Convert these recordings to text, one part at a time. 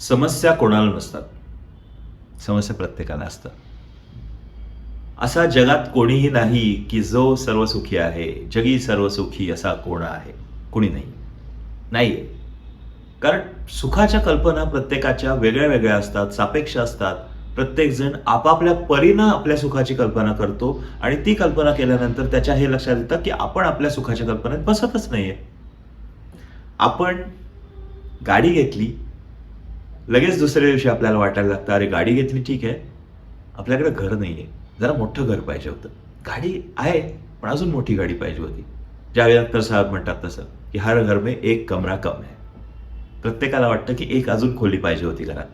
समस्या कोणाला नसतात. समस्या प्रत्येकाला असतात. असा जगात कोणीही नाही की जो सर्वसुखी आहे जगी सर्वसुखी असा कोण आहे? कोणी नाही. नाही कारण सुखाच्या कल्पना प्रत्येकाच्या वेगळ्या वेगळ्या असतात सापेक्ष असतात. प्रत्येकजण आपापल्या परीनं आपल्या सुखाची कल्पना करतो आणि ती कल्पना केल्यानंतर त्याच्या हे लक्षात येतं की आपण आपल्या सुखाच्या कल्पनेत बसतच नाहीये. आपण गाडी घेतली लगेच दुसऱ्या दिवशी आपल्याला वाटायला लागतं अरे गाडी घेतली ठीक आहे. आपल्याकडे घर नाही आहे जरा मोठं घर पाहिजे होतं. गाडी आहे पण अजून मोठी गाडी पाहिजे होती. ज्यावेळी अख्तर साहेब म्हणतात तसं की हर घर में एक कमरा कम आहे प्रत्येकाला वाटतं की एक अजून खोली पाहिजे होती घरात.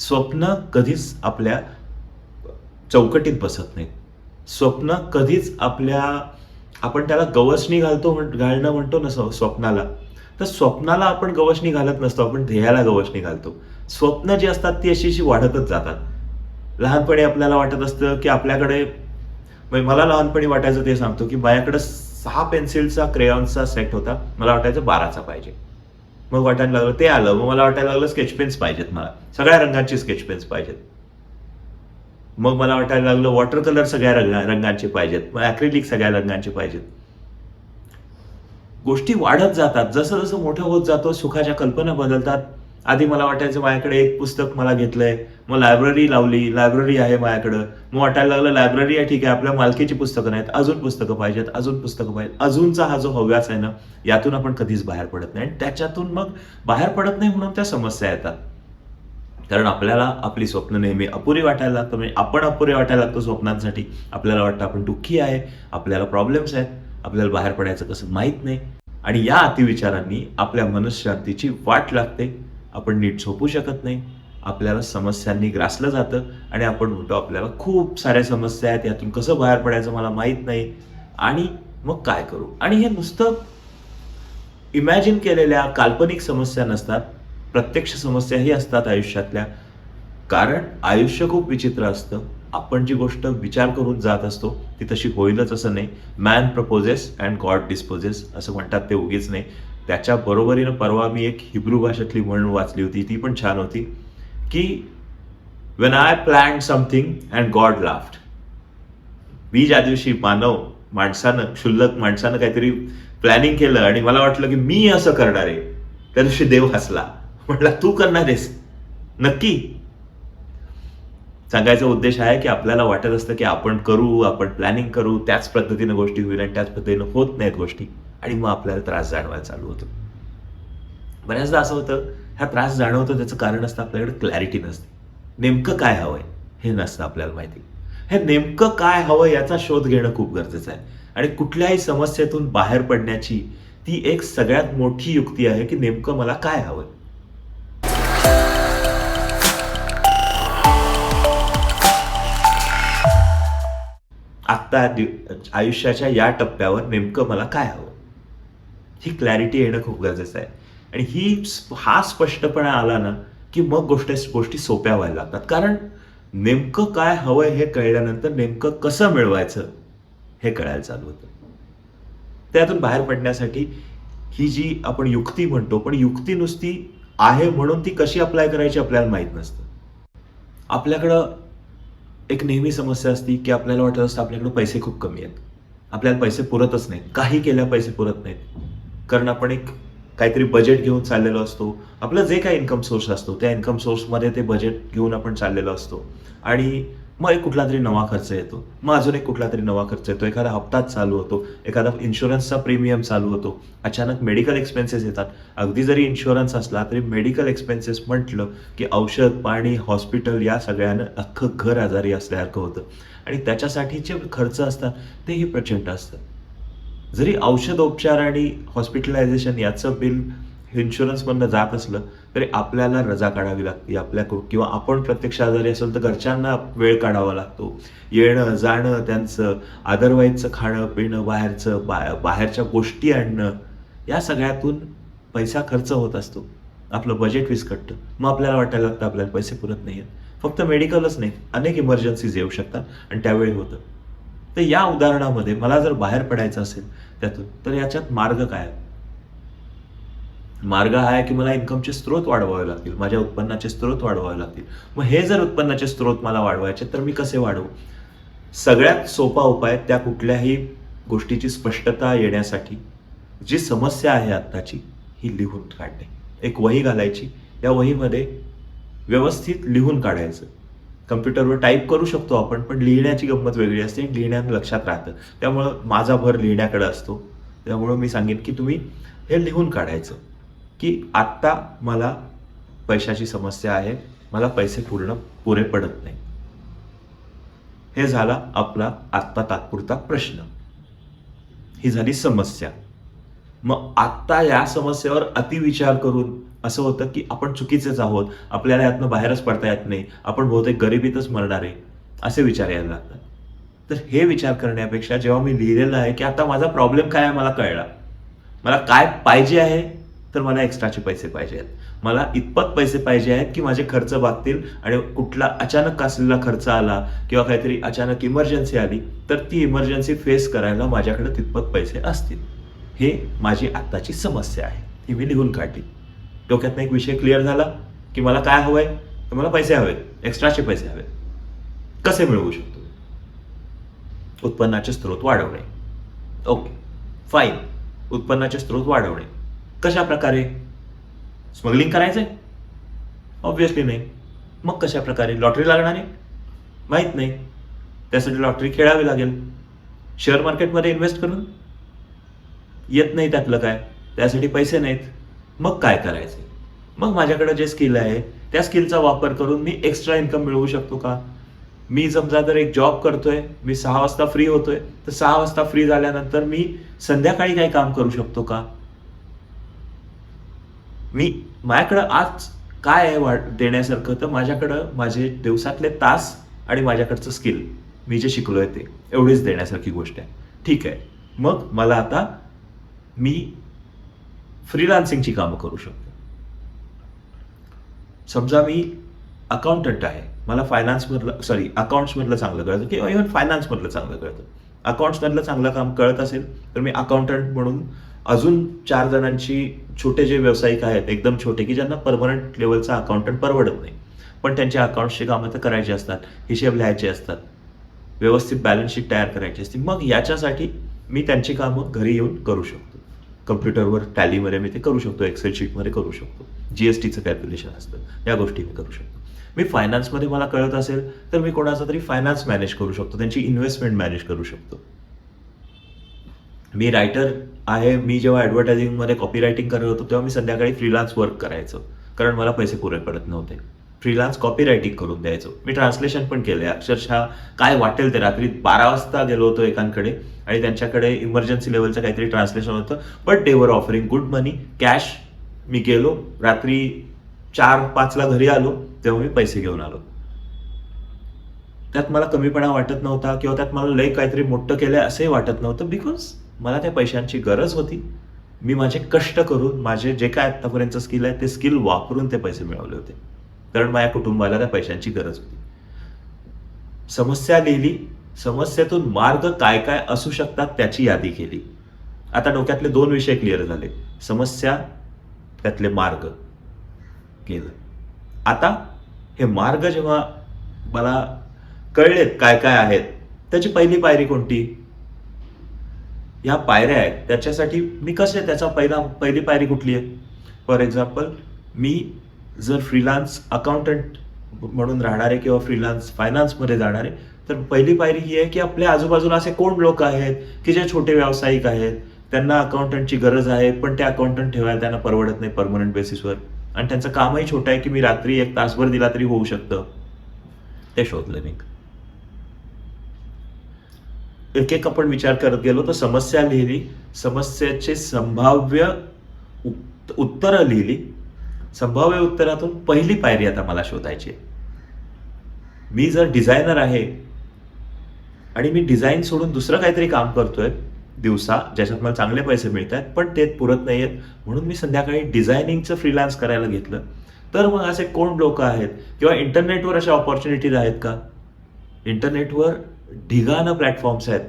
स्वप्न कधीच आपल्या चौकटीत बसत नाहीत. स्वप्न कधीच आपल्या आपण त्याला गवसणी घालतो म्हण- घालणं म्हणतो ना स्वप्नाला तर स्वप्नाला आपण गवसणी घालत नसतो आपण ध्येयाला गवसणी घालतो. स्वप्न जी असतात ती अशी अशी वाढतच जातात. लहानपणी आपल्याला वाटत असतं की आपल्याकडे म्हणजे मला लहानपणी वाटायचं ते सांगतो की माझ्याकडे सहा पेन्सिलचा क्रेयॉन्सचा सेट होता. मला वाटायचं बाराचा पाहिजे. मग वाटायला लागलं ते आलं. मग मला वाटायला लागलं स्केच पेन्स पाहिजेत मला. सगळ्या रंगांची स्केच पेन्स पाहिजेत. मग मला वाटायला लागलं वॉटर कलर सगळ्या रंगा रंगांचे पाहिजेत. मग ॲक्रिलिक सगळ्या रंगांचे पाहिजेत. गोष्टी वाढत जातात. जसं जसं मोठं होत जातो सुखाच्या कल्पना बदलतात. आधी मला वाटायचं माझ्याकडे एक पुस्तक मला घेतलंय. मग लायब्ररी लावली लायब्ररी आहे माझ्याकडं. मग वाटायला लागलं लायब्ररी आहे ठीक आहे आपल्या मालकीची पुस्तकं नाहीत अजून पुस्तकं पाहिजेत अजून पुस्तकं पाहिजेत. अजूनचा हा जो हव्यास आहे ना यातून आपण कधीच बाहेर पडत नाही. आणि त्याच्यातून मग बाहेर पडत नाही म्हणून त्या समस्या येतात. कारण आपल्याला आपली स्वप्न नेहमी अपुरी वाटायला लागतं. म्हणजे आपण अपुरे वाटायला लागतो स्वप्नांसाठी. आपल्याला वाटतं आपण दुःखी आहे आपल्याला प्रॉब्लेम्स आहेत आपल्याला बाहेर पडायचं कसं माहीत नाही. आणि या अतिविचारांनी आपल्या मनशांतीची वाट लागते. आपण नीट झोपू शकत नाही. आपल्याला समस्यांनी ग्रासलं जातं आणि आपण म्हणतो आपल्याला खूप साऱ्या समस्या आहेत यातून कसं बाहेर पडायचं मला माहीत नाही. आणि मग काय करू? आणि हे नुसतं इमॅजिन केलेल्या काल्पनिक समस्या नसतात. प्रत्यक्ष समस्याही असतात आयुष्यातल्या. कारण आयुष्य खूप विचित्र असतं. आपण जी गोष्ट विचार करून जात असतो ती तशी होईलच असं नाही. Man proposes and God disposes असं म्हणतात ते उगीच नाही. त्याच्या बरोबरीनं परवा मी एक हिब्रू भाषेतली म्हण वाचली होती ती पण छान होती की when I plan something and God laughed मी ज्या दिवशी मानव माणसानं क्षुल्लक माणसानं काहीतरी प्लॅनिंग केलं आणि मला वाटलं की मी असं करणार आहे त्या दिवशी देव हसला. म्हटला तू करणार आहेस? नक्की? सांगायचा उद्देश आहे की आपल्याला वाटत असतं की आपण करू आपण प्लॅनिंग करू त्याच पद्धतीनं गोष्टी होईल आणि त्याच पद्धतीनं होत नाहीत गोष्टी. आणि मग आपल्याला त्रास जाणवायला चालू होतो. बऱ्याचदा असं होतं हा त्रास जाणवतो त्याचं कारण असतं आपल्याकडे क्लॅरिटी नसते. नेमकं काय हवंय हे नसतं आपल्याला माहिती. हे नेमकं काय हवं याचा शोध घेणं खूप गरजेचं आहे. आणि कुठल्याही समस्येतून बाहेर पडण्याची ती एक सगळ्यात मोठी युक्ती आहे की नेमकं मला काय हवंय. आत्ता आयुष्याच्या या टप्प्यावर नेमकं मला काय हवं ही क्लॅरिटी येणं खूप गरजेचं आहे. आणि ही हा स्पष्टपणा आला ना की मग गोष्ट गोष्टी सोप्या व्हायला लागतात. कारण नेमकं काय हवंय हे कळल्यानंतर नेमकं कसं मिळवायचं हे कळायला चालू होतं. त्यातून बाहेर पडण्यासाठी ही जी आपण युक्ती म्हणतो पण युक्ती नुसती आहे म्हणून ती कशी अप्लाय करायची आपल्याला माहीत नसतं. आपल्याकडं एक नेहमी समस्या असती की आपल्याला वाटत असतं आपल्याकडं पैसे खूप कमी आहेत. आपल्याला पैसे पुरतच नाहीत. काही केल्या पैसे पुरत नाहीत. कारण आपण एक काहीतरी बजेट घेऊन चाललेलो असतो. आपलं जे काही इन्कम सोर्स असतो त्या इन्कम सोर्समध्ये ते बजेट घेऊन आपण चाललेलो असतो. आणि मग एक कुठला तरी नवा खर्च येतो. मग अजून एक कुठला तरी नवा खर्च येतो. एखादा हप्ताच चालू होतो. एखादा इन्शुरन्सचा प्रीमियम चालू होतो. अचानक मेडिकल एक्सपेन्सेस येतात. अगदी जरी इन्शुरन्स असला तरी मेडिकल एक्सपेन्सेस म्हटलं की औषध पाणी हॉस्पिटल या सगळ्यानं अख्खं घर आजारी असल्यासारखं होतं. आणि त्याच्यासाठी जे खर्च असतात तेही प्रचंड असतात. जरी औषधोपचार आणि हॉस्पिटलायझेशन याचं बिल इन्शुरन्समधनं जात असलं तरी आपल्याला रजा काढावी लागते आपल्या किंवा आपण प्रत्यक्ष आजारी असेल तर घरच्यांना वेळ काढावा लागतो. येणं जाणं त्यांचं अदरवाईजचं खाणं पिणं बाहेरचं बा बाहेरच्या गोष्टी आणणं या सगळ्यातून पैसा खर्च होत असतो. आपलं बजेट विस्कटतं. मग आपल्याला वाटायला लागतं आपल्याला पैसे पुरत नाही आहेत फक्त मेडिकलच नाही अनेक इमर्जन्सीज येऊ शकतात. आणि त्यावेळी होतं. तर या उदाहरणामध्ये मला जर बाहेर पडायचं असेल त्यातून तर याच्यात मार्ग काय मार्ग हा आहे की मला इन्कमचे स्रोत वाढवावे लागतील माझ्या उत्पन्नाचे स्रोत वाढवावे लागतील. मग हे जर उत्पन्नाचे स्रोत मला वाढवायचे तर मी कसे वाढवू? सगळ्यात सोपा उपाय त्या कुठल्याही गोष्टीची स्पष्टता येण्यासाठी. जी समस्या आहे आत्ताची ही लिहून काढणे. एक वही घालायची. या वहीमध्ये व्यवस्थित लिहून काढायचं. कम्प्युटरवर टाईप करू शकतो आपण पण लिहिण्याची गंमत वेगळी असते आणि लक्षात राहतं. त्यामुळं माझा भर लिहिण्याकडे असतो. त्यामुळं मी सांगेन की तुम्ही हे लिहून काढायचं की आत्ता मला पैशाची समस्या आहे मला पैसे पूर्ण पुरे पडत नाही. हे झाला आपला आत्ता तात्पुरता प्रश्न. ही झाली समस्या. मग आत्ता या समस्येवर अतिविचार करून असं होतं की आपण चुकीचेच आहोत. आपल्याला यातनं बाहेरच पडता येत नाही. आपण बहुतेक गरिबीतच मरणार आहे. असे विचार यायला लागतात. तर हे विचार करण्यापेक्षा जेव्हा मी लिहिलेलं आहे की आता माझा प्रॉब्लेम काय आहे मला कळला. मला काय पाहिजे आहे? तर मला एक्स्ट्राचे पैसे पाहिजे आहेत. मला इतपत पैसे पाहिजे आहेत की माझे खर्च भागतील आणि कुठला अचानक असलेला खर्च आला किंवा काहीतरी अचानक इमर्जन्सी आली तर ती इमर्जन्सी फेस करायला माझ्याकडे तितपत पैसे असतील. हे माझी आत्ताची समस्या आहे. ही मी लिहून काढली. डोक्यातनं एक विषय क्लिअर झाला की मला काय हवंय? तर मला पैसे हवेत. एक्स्ट्राचे पैसे हवेत. कसे मिळवू शकतो? उत्पन्नाचे स्रोत वाढवणे. ओके फाईन उत्पन्नाचे स्रोत वाढवणे. कशा प्रकारे? स्मगलिंग करायचं आहे ऑब्व्हियसली नाही. मग कशा प्रकारे? लॉटरी लागणार आहे? माहीत नाही. त्यासाठी लॉटरी खेळावी लागेल. शेअर मार्केटमध्ये इन्व्हेस्ट करून? येत नाही त्यातलं काय. त्यासाठी पैसे नाहीत. मग काय करायचे? मग माझ्याकडे जे स्किल आहे त्या स्किलचा वापर करून मी एक्स्ट्रा इन्कम मिळवू शकतो का? मी समजा जर एक जॉब करतोय मी सहा वाजता फ्री होतोय तर सहा वाजता फ्री झाल्यानंतर मी संध्याकाळी काही काम करू शकतो का? मी माझ्याकडं आज काय आहे वा देण्यासारखं तर माझ्याकडं माझे दिवसातले तास आणि माझ्याकडचं स्किल मी जे शिकलोय ते एवढीच देण्यासारखी गोष्ट आहे. ठीक आहे. मग मला आता मी फ्रीलान्सिंगची कामं करू शकतो. समजा मी अकाउंटंट आहे मला फायनान्समधलं सॉरी अकाउंट्समधलं चांगलं कळतं किंवा इव्हन फायनान्समधलं चांगलं कळतं. अकाउंट्समधलं चांगलं काम कळत असेल तर मी अकाउंटंट म्हणून अजून चार जणांची छोटे जे व्यावसायिक आहेत एकदम छोटे की ज्यांना परमनंट लेवलचा अकाउंटंट परवडत नाही. पण त्यांच्या अकाउंट्सची कामं तर करायची असतात हिशेब लिहायचे असतात व्यवस्थित बॅलन्स शीट तयार करायची असते. मग याच्यासाठी मी त्यांची कामं घरी येऊन करू शकतो. कम्प्युटरवर टॅलीमध्ये मी ते करू शकतो एक्सेल शीटमध्ये करू शकतो. जी एस टीचं कॅल्क्युलेशन असतं. या गोष्टी मी करू शकतो. मी फायनान्समध्ये मला कळत असेल तर मी कोणाचा तरी फायनान्स मॅनेज करू शकतो. त्यांची इन्व्हेस्टमेंट मॅनेज करू शकतो. मी रायटर आहे. मी जेव्हा ॲडव्हर्टायझिंगमध्ये कॉपी रायटिंग करत होतो तेव्हा मी संध्याकाळी फ्रीलान्स वर्क करायचं. कारण मला पैसे पुरे पडत नव्हते. फ्रीलान्स कॉपी रायटिंग करून द्यायचो. मी ट्रान्सलेशन पण केले अक्षरशः काय वाटेल ते रात्री बारा वाजता गेलो होतो एकांकडे आणि त्यांच्याकडे इमर्जन्सी लेवलचं काहीतरी ट्रान्सलेशन होतं. But they were offering good money cash मी गेलो. रात्री चार पाचला घरी आलो. तेव्हा मी पैसे घेऊन आलो. त्यात मला कमीपणा वाटत नव्हता किंवा त्यात मला लय काहीतरी मोठं केलंय असंही वाटत नव्हतं बिकॉज मला त्या पैशांची गरज होती. मी माझे कष्ट करून माझे जे काय आत्तापर्यंत स्किल आहे ते स्किल वापरून ते पैसे मिळवले होते. कारण माझ्या कुटुंबाला त्या पैशांची गरज होती. समस्या लिहिली समस्येतून मार्ग काय काय असू शकतात त्याची यादी केली. आता डोक्यातले दोन विषय क्लिअर झाले. समस्या त्यातले मार्ग केलं. आता हे मार्ग जेव्हा मला कळलेत काय काय आहेत त्याची पहिली पायरी कोणती? ह्या पायऱ्या आहेत. त्याच्यासाठी मी कसे त्याचा पहिला पहिली पायरी कुठली आहे? फॉर एक्झाम्पल मी जर फ्रीलान्स अकाउंटंट म्हणून राहणारे किंवा फ्रीलान्स फायनान्समध्ये जाणारे तर पहिली पायरी ही आहे की आपल्या आजूबाजूला असे कोण लोक आहेत की जे छोटे व्यावसायिक आहेत? त्यांना अकाउंटंटची गरज आहे पण ते अकाउंटंट ठेवायला त्यांना परवडत नाही परमनंट बेसिसवर आणि त्यांचं कामही छोटं आहे की मी रात्री एक तासभर दिला तरी होऊ शकतं. ते शोधलं मी एक एक आपण विचार करत गेलो तर समस्या लिहिली. समस्येचे संभाव्य उत्तरं लिहिली. संभाव्य उत्तरातून पहिली पायरी आता मला शोधायची आहे. मी जर डिझायनर आहे आणि मी डिझाईन सोडून दुसरं काहीतरी काम करतोय दिवसा ज्याच्यात मला चांगले पैसे मिळत आहेत पण ते पुरत नाही आहेत म्हणून मी संध्याकाळी डिझायनिंगचं फ्रीलान्स करायला घेतलं. तर मग असे कोण लोक आहेत? किंवा इंटरनेटवर अशा ऑपॉर्च्युनिटीज आहेत का? इंटरनेटवर ढिगाणं प्लॅटफॉर्म्स आहेत.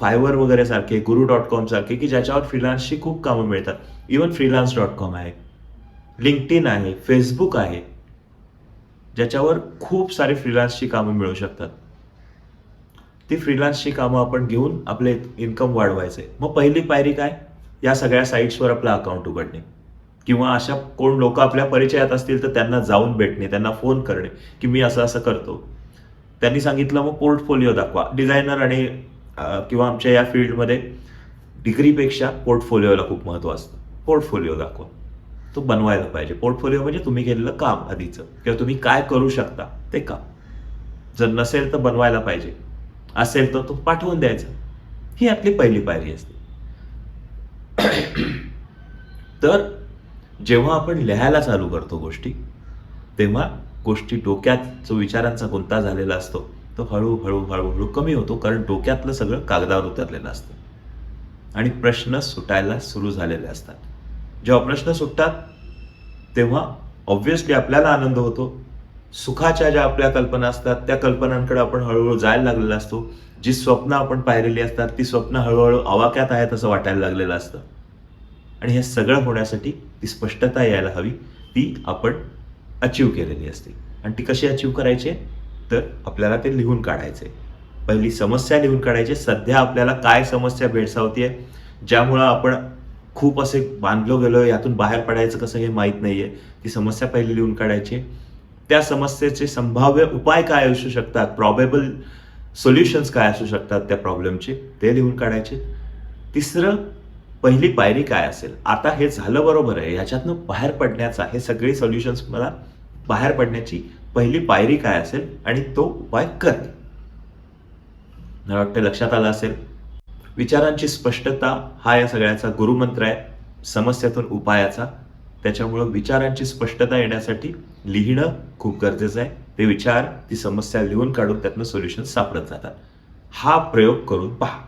फायवर वगैरे सारखे गुरु डॉट कॉम सारखे की ज्याच्यावर फ्रीलान्सची खूप कामं मिळतात. इवन फ्रीलान्स डॉट कॉम आहे. लिंक्डइन आहे फेसबुक आहे ज्याच्यावर खूप सारे फ्रीलान्सची कामं मिळू शकतात. ती फ्रीलान्सची कामं आपण घेऊन आपले इन्कम वाढवायचे. मग पहिली पायरी काय? या सगळ्या साईट्सवर आपलं अकाउंट उघडणे. किंवा अशा कोण लोक आपल्या परिचयात असतील तर त्यांना जाऊन भेटणे त्यांना फोन करणे की मी असं असं करतो. त्यांनी सांगितलं मग पोर्टफोलिओ दाखवा. डिझायनर आणि किंवा आमच्या या फील्डमध्ये डिग्रीपेक्षा पोर्टफोलिओला खूप महत्त्व असतं. पोर्टफोलिओ दाखवा. तो बनवायला पाहिजे. पोर्टफोलिओ म्हणजे तुम्ही केलेलं काम आधीचं. किंवा तुम्ही काय करू शकता ते काम. जर नसेल तर बनवायला पाहिजे. असेल तर तो पाठवून द्यायचा. ही आपली पहिली पायरी असते. तर जेव्हा आपण लिहायला चालू करतो गोष्टी तेव्हा गोष्टी डोक्यात जो विचारांचा गुंता झालेला असतो तो हळूहळू हळूहळू कमी होतो. कारण डोक्यातलं सगळं कागदावर उतरलेलं असतं. आणि प्रश्न सुटायला सुरू झालेले असतात. जेव्हा प्रश्न सुटतात तेव्हा ऑब्व्हियसली आपल्याला आनंद होतो. सुखाच्या ज्या आपल्या कल्पना असतात त्या कल्पनांकडे आपण हळूहळू जायला लागलेला असतो. जी स्वप्न आपण पाहिलेली असतात ती स्वप्न हळूहळू आवाक्यात आहेत असं वाटायला लागलेलं असतं. आणि हे सगळं होण्यासाठी ती स्पष्टता यायला हवी ती आपण अचीव केलेली असते. आणि ती कशी अचीव करायची? आहे? तर आपल्याला ते लिहून काढायचे. पहिली समस्या लिहून काढायची सध्या आपल्याला काय समस्या भेडसावतीये ज्यामुळं आपण खूप असे बांधलो गेलो यातून बाहेर पडायचं कसं हे माहीत नाहीये. ती समस्या पहिले लिहून काढायची. त्या समस्येचे संभाव्य उपाय काय असू शकतात? प्रॉबेबल सोल्युशन्स काय असू शकतात त्या प्रॉब्लेमचे ते लिहून काढायचे. तिसरं पहिली पायरी काय असेल? आता हे झालं बरोबर आहे. ह्याच्यातनं बाहेर पडण्याचा हे सगळे सोल्युशन्स मला बाहेर पडण्याची पहिली पायरी काय असेल? आणि तो उपाय करणे मला वाटतं लक्षात आलं असेल. विचारांची स्पष्टता हा या सगळ्याचा गुरुमंत्र आहे समस्यातून उपायाचा. त्याच्यामुळं विचारांची स्पष्टता येण्यासाठी लिहिणं खूप गरजेचं आहे. ते विचार ती समस्या लिहून काढून त्यातनं सोल्युशन सापडत जातात. हा प्रयोग करून पहा.